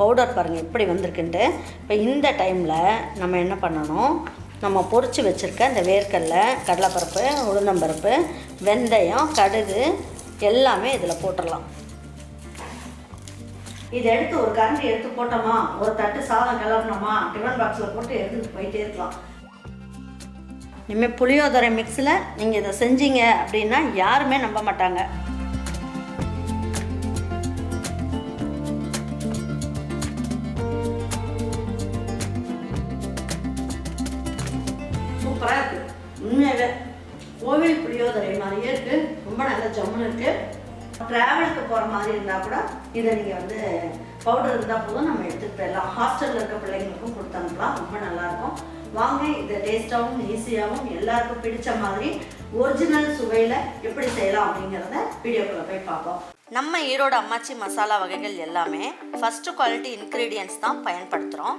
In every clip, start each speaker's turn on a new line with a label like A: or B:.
A: Powder பாருங்கள் எப்படி வந்திருக்குன்ட்டு. இப்போ இந்த டைமில் நம்ம என்ன பண்ணணும்? நம்ம பொறிச்சு வச்சுருக்க இந்த வேர்க்கடலை கடலைப்பருப்பு உளுந்தம்பருப்பு வெந்தயம் கடுகு எல்லாமே இதில் போட்டுடலாம் இதை எடுத்து ஒரு கரண்டி எடுத்து போட்டோமா? ஒரு தட்டு சாதம் கிளறணுமா? டிஃபன் பாக்ஸில் போட்டு எடுத்துட்டு போயிட்டே இருக்கலாம். இனிமேல் புளியோதரை மிக்ஸில் நீங்கள் இதை செஞ்சீங்க அப்படின்னா யாருமே நம்ப மாட்டாங்க. அது ஜம்முன்னு இருக்குது ட்ராவலுக்கு போகிற மாதிரி இருந்தால் கூட இதை நீங்கள் வந்து பவுடர் இருந்தால் போதும் நம்ம எடுத்துகிட்டு போயிடலாம். ஹாஸ்டலில் இருக்க பிள்ளைங்களுக்கும் கொடுத்து அனுப்பலாம். ரொம்ப நல்லாயிருக்கும். வாங்க இதை டேஸ்ட்டாகவும் ஈஸியாகவும் எல்லாருக்கும் பிடிச்ச மாதிரி ஒரிஜினல் சுவையில் எப்படி செய்யலாம் அப்படிங்கிறத வீடியோக்குள்ளே போய் பார்ப்போம். நம்ம ஈரோடு அம்மாச்சி மசாலா வகைகள் எல்லாமே ஃபஸ்ட்டு குவாலிட்டி இன்க்ரீடியன்ஸ் தான் பயன்படுத்துகிறோம்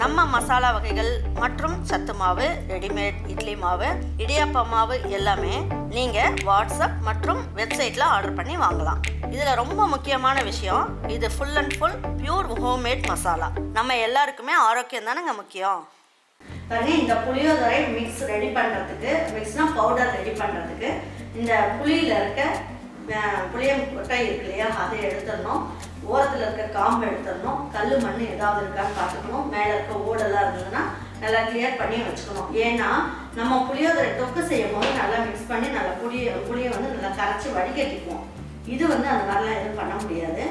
A: நம்ம மசாலா வகைகள் மற்றும் சத்து மாவு ரெடிமேட் இட்லி மாவு இடியாப்ப மாவு எல்லாமே நீங்கள் வாட்ஸ்அப் மற்றும் வெப்சைட்டில் ஆர்டர் பண்ணி வாங்கலாம். இதில் ரொம்ப முக்கியமான விஷயம் இது full and full pure homemade masala. நம்ம எல்லாருக்குமே ஆரோக்கியம் தானேங்க முக்கியம்? பாருங்க இந்த புளியோதரை மிக்ஸ் ரெடி பண்ணுறதுக்கு மிக்ஸ்னா பவுடர் ரெடி பண்ணுறதுக்கு இந்த புளியில் இருக்க புளியம் கொட்டை இருக்கு இல்லையா? அதை எடுத்துடணும். ஓரத்தில் இருக்க காம்பு எடுத்துடணும். கல் மண் ஏதாவது இருக்கான்னு பார்த்துக்கணும். மேலே இருக்க ஓடெல்லாம் இருந்ததுன்னா நல்லா கிளியர் பண்ணி வச்சுக்கணும். ஏன்னா நம்ம புளியோதரை தொக்கு செய்யும் போது நல்லா மிக்ஸ் பண்ணி நல்லா புளிய புளியை வந்து நல்லா கரைச்சி வடிகட்டிக்குவோம். இது வந்து அந்த மாதிரிலாம் எதுவும் பண்ண முடியாது.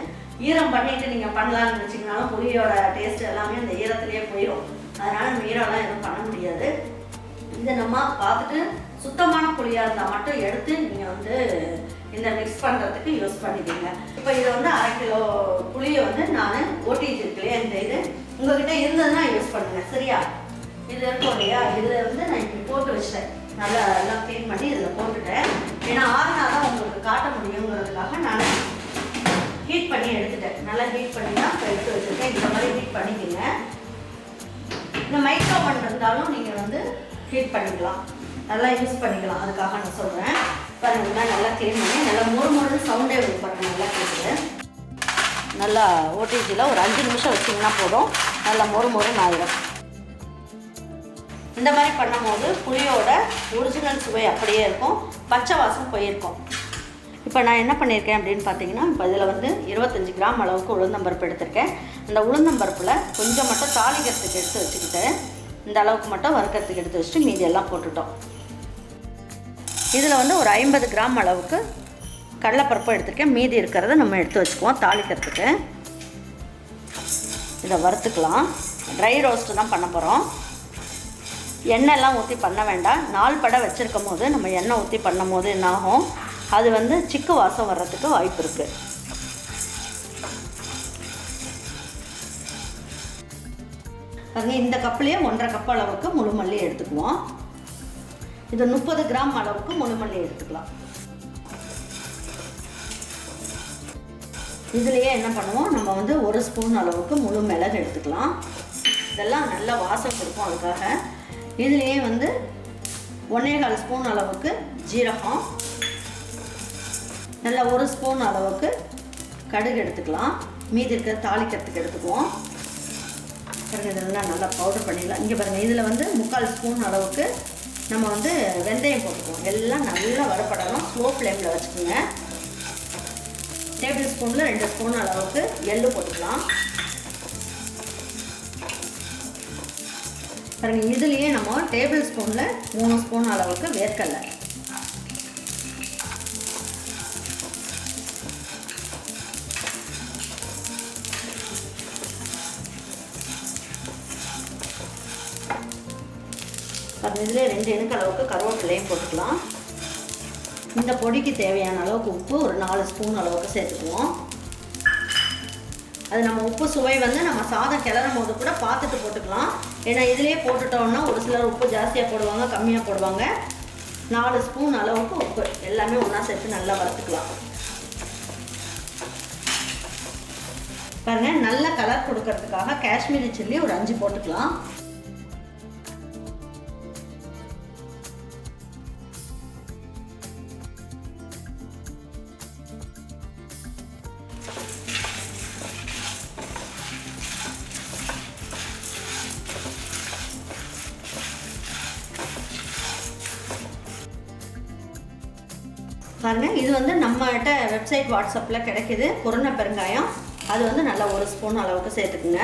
A: ஈரம் பண்ணிட்டு நீங்கள் பண்ணலாம்னு நினச்சிங்கனாலும் புளியோட டேஸ்ட் எல்லாமே அந்த ஈரத்துலேயே போயிடும் அதனால நம்ம ஈரம்லாம் எதுவும் பண்ண முடியாது. இதை நம்ம பார்த்துட்டு சுத்தமான புளியாக இருந்தால் மட்டும் எடுத்து நீங்கள் வந்து இந்த மிக்ஸ் பண்ணுறதுக்கு யூஸ் பண்ணிக்கோங்க. இப்போ இதை வந்து அரை கிலோ புளியை வந்து நான் ஓட்டிட்டு இருக்கு இந்த இது உங்ககிட்ட இருந்ததுன்னா யூஸ் பண்ணுங்க. சரியா? இது இருக்கும் இல்லையா? இதில் வந்து நான் இப்படி போட்டு வச்சிட்டேன். நல்லா எல்லாம் க்ளீன் பண்ணி இதில் போட்டுட்டேன். ஏன்னா ஆறுனா தான் உங்களுக்கு காட்ட முடியுங்கிறதுக்காக நான் ஹீட் பண்ணி எடுத்துட்டேன். நல்லா ஹீட் பண்ணி தான் எடுத்து வச்சுருக்கேன். இந்த மாதிரி ஹீட் பண்ணிக்கோங்க. இந்த மைக்ரோவன் இருந்தாலும் நீங்கள் வந்து ஹீட் பண்ணிக்கலாம். நல்லா யூஸ் பண்ணிக்கலாம். அதுக்காக நான் சொல்கிறேன் பாருங்க நல்லா க்ளீன் பண்ணி நல்லா மொறு மொறு சவுண்டே வரும் நல்லா கேட்குது நல்லா ஓடிஜியில் ஒரு அஞ்சு நிமிஷம் வச்சிங்கன்னா போதும். நல்லா மொறு மொறுன்னு ஆயிடும் இந்த மாதிரி பண்ணும்போது புளியோட ஒரிஜினல் சுவை அப்படியே இருக்கும். பச்சை வாசம் போயிருக்கும். இப்போ நான் என்ன பண்ணியிருக்கேன் அப்படின்னு பார்த்தீங்கன்னா இப்போ இதில் வந்து இருபத்தஞ்சி கிராம் அளவுக்கு உளுந்தம்பருப்பு எடுத்திருக்கேன். அந்த உளுந்தம்பருப்பில் கொஞ்சம் மட்டும் தாளிக்கிறதுக்கு எடுத்து வச்சுக்கிட்டு இந்த அளவுக்கு மட்டும் வறுக்கிறதுக்கு எடுத்து வச்சுட்டு மீதி எல்லாம் போட்டுட்டோம். இதில் வந்து ஒரு ஐம்பது கிராம் அளவுக்கு கடலைப்பருப்பு எடுத்திருக்கேன். மீதி இருக்கிறத நம்ம எடுத்து வச்சுக்குவோம் தாளிக்கிறதுக்கு. இதை வறுத்துக்கலாம். ட்ரை ரோஸ்ட்டு தான் பண்ண போகிறோம் எண்ணெய்லாம் ஊற்றி பண்ண வேண்டாம். நாள் படை வச்சுருக்கும் போது நம்ம எண்ணெய் ஊற்றி பண்ணும் போது என்ன ஆகும்? அது வந்து சிக்கு வாசம் வர்றதுக்கு வாய்ப்பு இருக்குது பாருங்க இந்த கப்லேயே ஒன்றரை கப் அளவுக்கு முழு மல்லி எடுத்துக்குவோம். இது முப்பது கிராம் அளவுக்கு முழுமல்லி எடுத்துக்கலாம். இதுலேயே என்ன பண்ணுவோம்? நம்ம வந்து ஒரு ஸ்பூன் அளவுக்கு முழு மிளகு எடுத்துக்கலாம். இதெல்லாம் நல்ல வாசம் கொடுக்கும் அதுக்காக. இதுலேயே வந்து ஒன்றே கால் ஸ்பூன் அளவுக்கு ஜீரகம். நல்ல ஒரு ஸ்பூன் அளவுக்கு கடுகு எடுத்துக்கலாம். மீதி இருக்கிற தாளிக்கிறதுக்கு எடுத்துக்குவோம். பாருங்க இதெல்லாம் நல்லா பவுடர் பண்ணிடலாம். இங்கே பாருங்கள் இதில் வந்து முக்கால் ஸ்பூன் அளவுக்கு நம்ம வந்து வெந்தயம் போட்டுக்குவோம். எல்லாம் நல்லா வரப்படணும் ஸ்லோ ஃப்ளேமில் வச்சுக்கோங்க. டேபிள் ஸ்பூனில் ரெண்டு ஸ்பூன் அளவுக்கு எள்ளு போட்டுக்கலாம். பாருங்க இதுலேயே நம்ம டேபிள் ஸ்பூனில் மூணு ஸ்பூன் அளவுக்கு வேர்க்கடலை. பாருங்க இதிலே ரெண்டு இணுக்கு அளவுக்கு கருவேப்பிலையும் போட்டுக்கலாம். இந்த பொடிக்கு தேவையான அளவுக்கு உப்பு ஒரு நாலு ஸ்பூன் அளவுக்கு சேர்த்துக்குவோம். அது நம்ம உப்பு சுவை வந்து நம்ம சாதம் கிளறும் போது கூட பார்த்துட்டு போட்டுக்கலாம். ஏன்னா இதிலே போட்டுட்டோம்னா ஒரு சிலர் உப்பு ஜாஸ்தியாக போடுவாங்க கம்மியாக போடுவாங்க. நாலு ஸ்பூன் அளவுக்கு உப்பு எல்லாமே ஒன்றா சேர்த்து நல்லா வறுத்துக்கலாம். பாருங்கள் நல்ல கலர் கொடுக்கறதுக்காக காஷ்மீரி சில்லி ஒரு அஞ்சு போட்டுக்கலாம். பாருங்கள் இது வந்து நம்மகிட்ட வெப்சைட் வாட்ஸ்அப்பில் கிடைக்குது. குருணை பெருங்காயம். அது வந்து நல்லா ஒரு ஸ்பூன் அளவுக்கு சேர்த்துக்குங்க.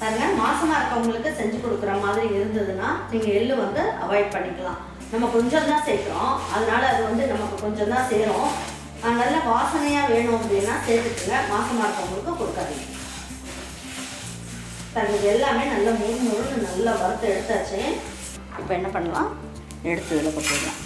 A: பாருங்க மாசமாக இருக்கவங்களுக்கு செஞ்சு கொடுக்குற மாதிரி இருந்ததுன்னா நீங்கள் எள்ளு வந்து அவாய்ட் பண்ணிக்கலாம். நம்ம கொஞ்சம் தான் சேர்க்குறோம். அதனால அது வந்து நமக்கு கொஞ்சம் தான் சேரும். நல்ல வாசனையாக வேணும் அப்படின்னா சேர்த்துக்குங்க. மாசமாக இருக்கவங்களுக்கு கொடுக்காதீங்க. பாருங்க எல்லாமே நல்லா மூணு மூணு நல்லா வறுத்து எடுத்தாச்சு. இப்போ என்ன பண்ணலாம்? எடுத்து இதில் கொட்டிடலாம்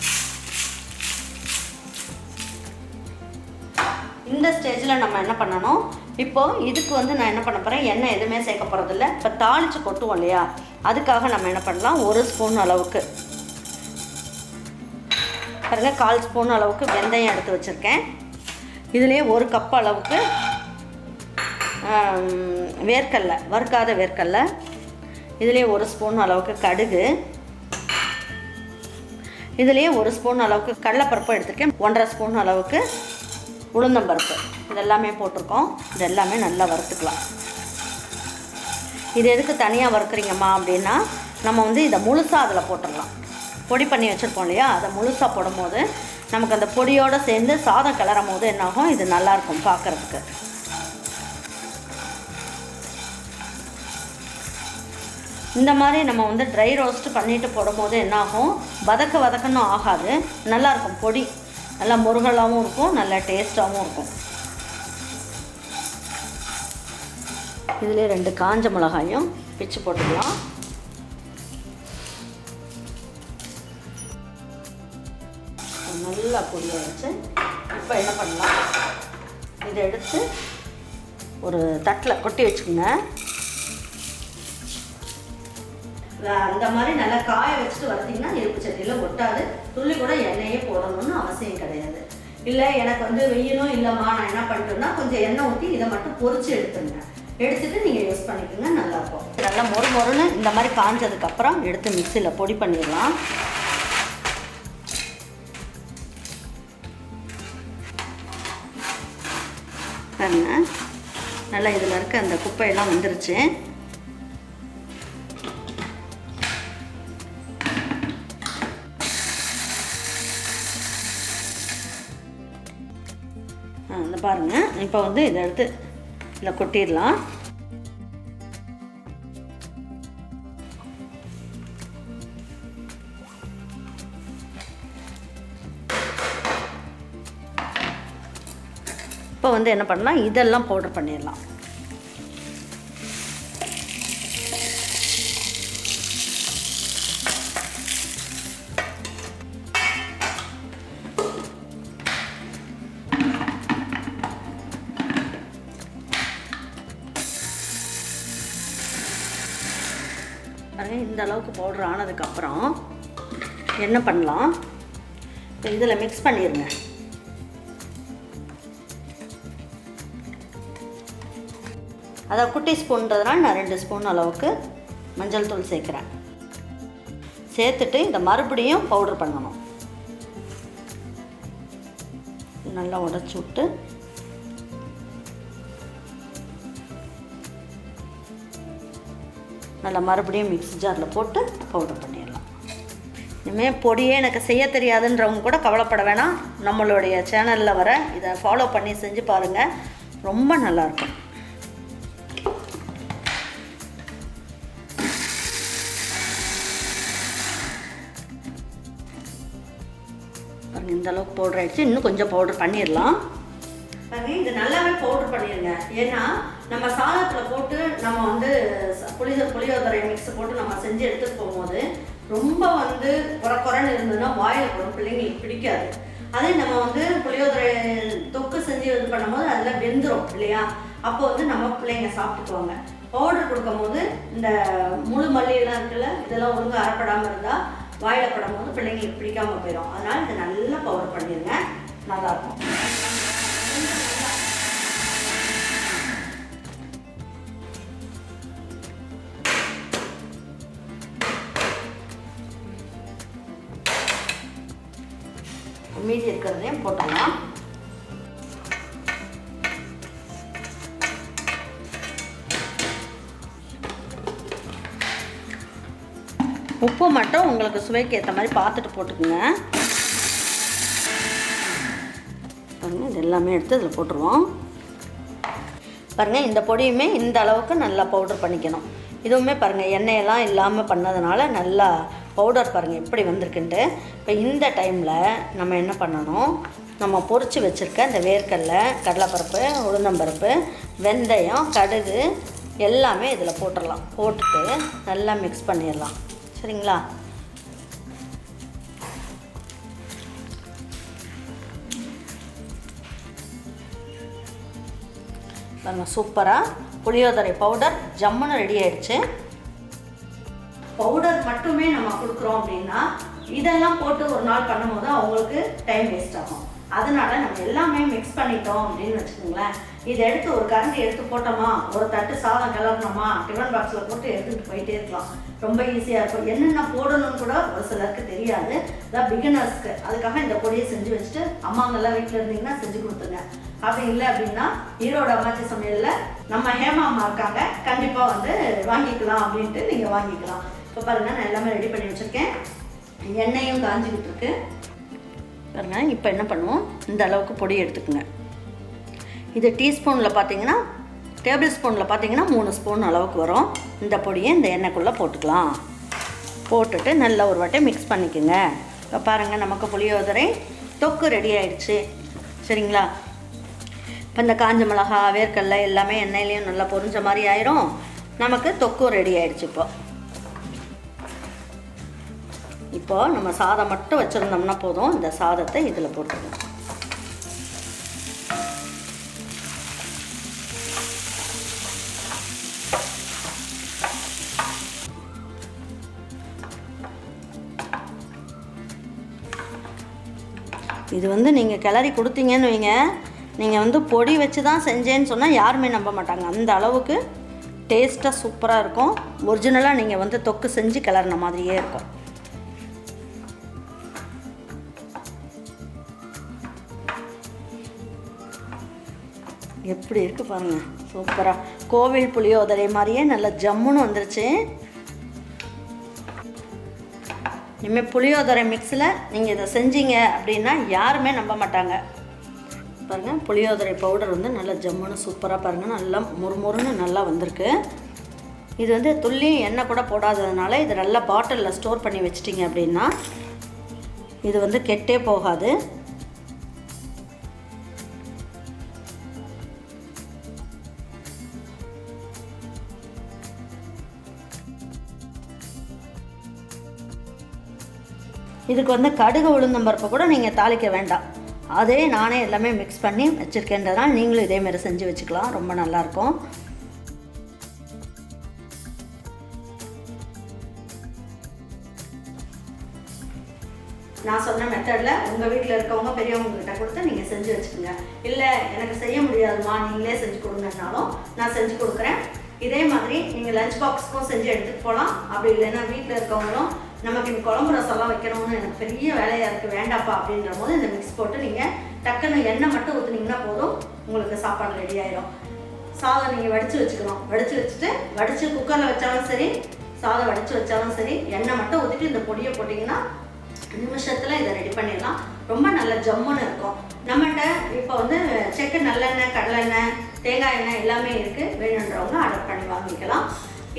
A: இந்த ஸ்டேஜில் நம்ம என்ன பண்ணணும்? இப்போது இதுக்கு வந்து நான் என்ன பண்ண போகிறேன் எண்ணெய் எதுவுமே சேர்க்க போகிறதில்ல இப்போ தாளித்து கொட்டுவோம் இல்லையா? அதுக்காக நம்ம என்ன பண்ணலாம்? ஒரு ஸ்பூன் அளவுக்கு. பாருங்கள் கால் ஸ்பூன் அளவுக்கு வெந்தயம் எடுத்து வச்சுருக்கேன். இதுலேயே ஒரு கப் அளவுக்கு வேர்க்கடலை வறுக்காத வேர்க்கடலை. இதுலேயே ஒரு ஸ்பூன் அளவுக்கு கடுகு. இதுலேயே ஒரு ஸ்பூன் அளவுக்கு கடலைப்பருப்பு எடுத்திருக்கேன். ஒன்றரை ஸ்பூன் அளவுக்கு உளுந்தம்பருப்பு. இதெல்லாமே போட்டிருக்கோம். இது எல்லாமே நல்லா வறுத்துக்கலாம். இது எதுக்கு தனியாக வறுக்குறீங்கம்மா அப்படின்னா நம்ம வந்து இதை முழுசாக அதில் போட்டுடலாம். பொடி பண்ணி வச்சுருப்போம் இல்லையா? அதை முழுசாக போடும்போது நமக்கு அந்த பொடியோடு சேர்ந்து சாதம் கிளறும் போது என்னாகும் இது நல்லாயிருக்கும் பார்க்குறதுக்கு. இந்த மாதிரி நம்ம வந்து ட்ரை ரோஸ்ட் பண்ணிட்டு போடும்போது என்னாகும்? வதக்க வதக்கன்னு ஆகாது. நல்லாயிருக்கும் பொடி. நல்லா முருகலாகவும் இருக்கும். நல்லா டேஸ்ட்டாகவும் இருக்கும். இதுலேயே ரெண்டு காஞ்ச மிளகாயும் பிச்சு போட்டுக்கலாம். நல்லா பொடியாக வச்சு இப்போ என்ன பண்ணலாம்? இதை எடுத்து ஒரு தட்டில் கொட்டி வச்சுக்கோங்க. அந்த மாதிரி நல்லா காய வச்சுட்டு வந்தீங்கன்னா எருப்பு சட்டியில் ஒட்டாது துள்ளி கூட எண்ணெயே போடணும்னு அவசியம் கிடையாது. இல்லை எனக்கு வந்து வெயிலும் இல்லைம்மா நான் என்ன பண்ணிட்டோம்னா கொஞ்சம் எண்ணெய் ஊற்றி இதை மட்டும் பொறிச்சு எடுத்துருங்க. எடுத்துட்டு நீங்கள் யூஸ் பண்ணிக்கோங்க நல்லாயிருக்கும். நல்லா மொறு மொறுன்னு இந்த மாதிரி காஞ்சதுக்கப்புறம் எடுத்து மிக்சியில் பொடி பண்ணிடலாம். பாருங்க. நல்லா இதில் இருக்க அந்த குப்பையெல்லாம் வந்துருச்சு. இந்த பாருங்க. இப்போ வந்து இதை எடுத்து இதில் கொட்டிடலாம். இப்போ வந்து என்ன பண்ணலாம்? இதெல்லாம் பவுடர் பண்ணிடலாம். இந்த அளவுக்கு பவுடர் ஆனதுக்கப்புறம் என்ன பண்ணலாம்? இப்போ இதில் மிக்ஸ் பண்ணிடுங்க அதை குட்டி ஸ்பூன்றதுனால நான் ரெண்டு ஸ்பூன் அளவுக்கு மஞ்சள் தூள் சேர்க்குறேன். சேர்த்துட்டு இதை மறுபடியும் பவுடர் பண்ணணும். நல்லா உடச்சி விட்டு நல்லா மறுபடியும் மிக்ஸி ஜாரில் போட்டு பவுடர் பண்ணிடலாம். இனிமேல் பொடியே எனக்கு செய்ய தெரியாதுன்றவங்க கூட கவலைப்பட வேணாம். நம்மளுடைய சேனலில் வர இதை ஃபாலோ பண்ணி செஞ்சு பாருங்கள் ரொம்ப நல்லாயிருக்கும் பாருங்க இந்த அளவுக்கு பவுடர் ஆயிடுச்சு. இன்னும் கொஞ்சம் பவுடர் பண்ணிடலாம். பாருங்க இது நல்லாவே பவுடர் பண்ணிடுங்க. ஏன்னா நம்ம சாதத்தில் போட்டு நம்ம வந்து புளித புளியோதரை மிக்ஸ் போட்டு நம்ம செஞ்சு எடுத்துகிட்டு போகும்போது ரொம்ப வந்து குறை குறைன்னு இருந்ததுன்னா வாயில் போடும் பிள்ளைங்களுக்கு பிடிக்காது. அதே நம்ம வந்து புளியோதரை தொக்கு செஞ்சு இது பண்ணும்போது அதில் வெந்துடும் இல்லையா? அப்போ வந்து நம்ம பிள்ளைங்க சாப்பிட்டுக்குவாங்க. பவுடர் கொடுக்கும்போது இந்த முழு மல்லியெல்லாம் இருக்குல்ல இதெல்லாம் ஒழுங்காக அறப்படாமல் இருந்தால் வாயில படும்போது பிள்ளைங்களுக்கு பிடிக்காமல் போயிடும் அதனால் இதை நல்லா பவுடர் பண்ணிடுங்க. நல்லாயிருக்கும் மீதி போட்டுடலாம். உப்பு மட்டும் உங்களுக்கு சுவைக்கு ஏற்ற மாதிரி பார்த்துட்டு போட்டுக்குங்க. பாருங்கள் இது எல்லாமே எடுத்து இதில் போட்டுருவோம். பாருங்கள் இந்த பொடியுமே இந்த அளவுக்கு நல்லா பவுடர் பண்ணிக்கணும். இதுவுமே பாருங்கள் எண்ணெயெல்லாம் இல்லாமல் பண்ணதுனால நல்லா பவுடர் பாருங்கள் எப்படி வந்திருக்குன்ட்டு. இப்போ இந்த டைமில் நம்ம என்ன பண்ணணும்? நம்ம பொறிச்சு வச்சுருக்க இந்த வேர்க்கடலை கடலைப்பருப்பு உளுந்தம்பருப்பு வெந்தயம் கடுகு எல்லாமே இதில் போட்டுடலாம் போட்டுட்டு நல்லா மிக்ஸ் பண்ணிடலாம். சரிங்களா? பாருங்கள் சூப்பராக புளியோதரை பவுடர் ஜம்முன்னு ரெடி ஆயிடுச்சு. பவுடர் மட்டுமே நம்ம கொடுக்குறோம் அப்படின்னா இதெல்லாம் போட்டு ஒரு நாள் பண்ணும்போது அவங்களுக்கு டைம் வேஸ்ட் ஆகும். அதனால நம்ம எல்லாமே மிக்ஸ் பண்ணிட்டோம் அப்படின்னு வச்சுக்கோங்களேன். இதை எடுத்து ஒரு கரண்டி எடுத்து போட்டோமா ஒரு தட்டு சாதம் கிளறணுமா டிஃபன் பாக்ஸில் போட்டு எடுத்துகிட்டு போயிட்டே இருக்கலாம். ரொம்ப ஈஸியாக இருக்கும். என்னென்ன போடணும்னு கூட ஒரு சிலருக்கு தெரியாது. அதான் பிகினர்ஸ்க்கு அதுக்காக இந்த பொடியை செஞ்சு வச்சுட்டு அம்மாங்கெல்லாம் வீட்டில் இருந்தீங்கன்னா செஞ்சு கொடுத்துங்க அப்படி இல்லை அப்படின்னா ஈரோடு அம்மாச்சி சமையலில் நம்ம ஹேமா அம்மா இருக்காங்க. கண்டிப்பாக வந்து வாங்கிக்கலாம் அப்படின்ட்டு நீங்கள் வாங்கிக்கலாம். இப்போ பாருங்கள் நான் எல்லாமே ரெடி பண்ணி வச்சுருக்கேன். எண்ணெயும் காஞ்சிக்கிட்டு இருக்கு பாருங்கள் இப்போ என்ன பண்ணுவோம்? இந்த அளவுக்கு பொடி எடுத்துக்கோங்க. இது டீஸ்பூனில் பார்த்தீங்கன்னா டேபிள் ஸ்பூனில் பார்த்தீங்கன்னா மூணு ஸ்பூன் அளவுக்கு வரும். இந்த பொடியை இந்த எண்ணெய்க்குள்ளே போட்டுக்கலாம். போட்டுட்டு நல்லா ஒரு வாட்டி மிக்ஸ் பண்ணிக்கோங்க. இப்போ பாருங்கள் நமக்கு புளியோதரை தொக்கு ரெடி ஆயிடுச்சு. சரிங்களா? இப்போ இந்த காஞ்ச மிளகா வேர்க்கடலை எல்லாமே எண்ணெயிலையும் நல்லா பொரிஞ்ச மாதிரி ஆயிரும். நமக்கு தொக்கு ரெடி ஆயிடுச்சு இப்போ. இப்போ நம்ம சாதம் மட்டும் வச்சுருந்தோம்னா போதும். இந்த சாதத்தை இதில் போட்டுக்கணும் இது வந்து நீங்கள் கிளறி கொடுத்தீங்கன்னு வைங்க. நீங்கள் வந்து பொடி வச்சு தான் செஞ்சேன்னு சொன்னால் யாருமே நம்ப மாட்டாங்க. அந்த அளவுக்கு டேஸ்ட்டாக சூப்பராக இருக்கும். ஒரிஜினலாக நீங்கள் வந்து தொக்கு செஞ்சு கிளறின மாதிரியே இருக்கும். இப்படி இருக்கு பாருங்க. சூப்பராக கோவில் புளியோதரை மாதிரியே நல்லா ஜம்முன்னு வந்துருச்சு. இனிமேல் புளியோதரை மிக்ஸில் நீங்கள் இதை செஞ்சீங்க அப்படின்னா யாருமே நம்ப மாட்டாங்க. பாருங்கள் புளியோதரை பவுடர் வந்து நல்லா ஜம்முன்னு சூப்பராக பாருங்கள் நல்லா முறுமுறுன்னு நல்லா வந்திருக்கு. இது வந்து துள்ளியும் எண்ணெய் கூட போடாததுனால இது நல்லா பாட்டிலில் ஸ்டோர் பண்ணி வச்சிட்டிங்க அப்படின்னா இது வந்து கெட்டே போகாது. இதுக்கு வந்து கடுகு உளுந்தம்பருப்பு கூட நீங்கள் தாளிக்க வேண்டாம். அதே நானே எல்லாமே மிக்ஸ் பண்ணி வச்சுருக்கேன்றதுனால நீங்களும் இதேமாரி செஞ்சு வச்சுக்கலாம். ரொம்ப நல்லாயிருக்கும் நான் சொன்ன மெத்தடில் உங்கள் வீட்டில் இருக்கவங்க பெரியவங்ககிட்ட கொடுத்து நீங்கள் செஞ்சு வச்சுக்கோங்க. இல்லை எனக்கு செய்ய முடியாதுமா நீங்களே செஞ்சு கொடுங்கன்னாலும் நான் செஞ்சு கொடுக்குறேன். இதே மாதிரி நீங்கள் லஞ்ச் பாக்ஸ்க்கும் செஞ்சு எடுத்துகிட்டு போகலாம். அப்படி இல்லைன்னா வீட்டில் இருக்கவங்களும் நமக்கு இந்த குழம்பு ரசம்லாம் வைக்கணும்னு எனக்கு பெரிய வேலையாக இருக்குது வேண்டாப்பா அப்படின்ற போது இந்த மிக்ஸ் போட்டு நீங்கள் டக்குன்னு எண்ணெய் மட்டும் ஊற்றுனீங்கன்னா போதும். உங்களுக்கு சாப்பாடு ரெடி ஆயிடும் சாதம் நீங்கள் வடித்து வச்சுக்கணும். வடித்து வச்சுட்டு வடித்து குக்கரில் வச்சாலும் சரி சாதம் வடித்து வச்சாலும் சரி எண்ணெய் மட்டும் ஊற்றிட்டு இந்த பொடியை போட்டிங்கன்னா நிமிஷத்தில் இதை ரெடி பண்ணிடலாம். ரொம்ப நல்ல ஜம்முன்னு இருக்கும். நம்மகிட்ட இப்போ வந்து செக்கு நல்லெண்ணெய் கடலெண்ணெய் தேங்காய் எண்ணெய் எல்லாமே இருக்குது வேணுன்றவங்க ஆர்டர் பண்ணி வாங்கிக்கலாம்.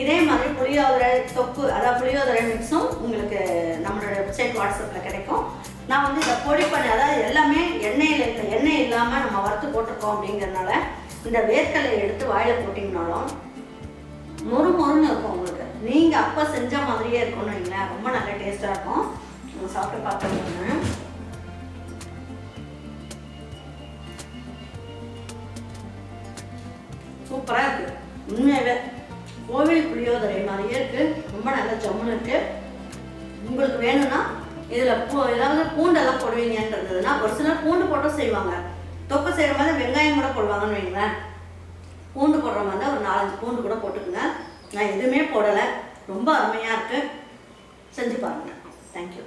A: இதே மாதிரி புளியோதரை தொப்பு அதாவது புளியோதரை மிக்ஸும் உங்களுக்கு நம்மளோட வெப்சைட் வாட்ஸ்அப்பில் கிடைக்கும். நான் வந்து இதை பொடி பண்ணி அதாவது எல்லாமே எண்ணெயில் இல்லை எண்ணெய் இல்லாமல் நம்ம வறுத்து போட்டிருக்கோம் அப்படிங்கிறனால இந்த வேர்க்கலை எடுத்து வாயில் போட்டிங்கனாலும் மொறு மொறுன்னு இருக்கும் உங்களுக்கு. நீங்கள் அப்போ செஞ்ச மாதிரியே இருக்கணும் வைங்களேன். ரொம்ப நல்ல டேஸ்ட்டாக இருக்கும். நம்ம சாப்பிட்டு பார்த்துருக்கோங்க சூப்பராக இருக்குது உண்மையாகவே கோவில் புளியோதரை மாதிரியே இருக்குது ரொம்ப நல்ல ஜம்முன்னு இருக்குது உங்களுக்கு வேணும்னா இதில் பூ ஏதாவது பூண்டெல்லாம் போடுவீங்கன்றதுன்னா ஒரு சிலர் பூண்டு போட்டும் செய்வாங்க. தொக்கு செய்கிற மாதிரி வெங்காயம் கூட போடுவாங்கன்னு வைங்களேன். பூண்டு போடுற மாதிரி தான் ஒரு நாலஞ்சு பூண்டு கூட போட்டுக்கோங்க. நான் எதுவுமே போடலை. ரொம்ப அருமையாக இருக்குது செஞ்சு பாருங்கள் தேங்க்யூ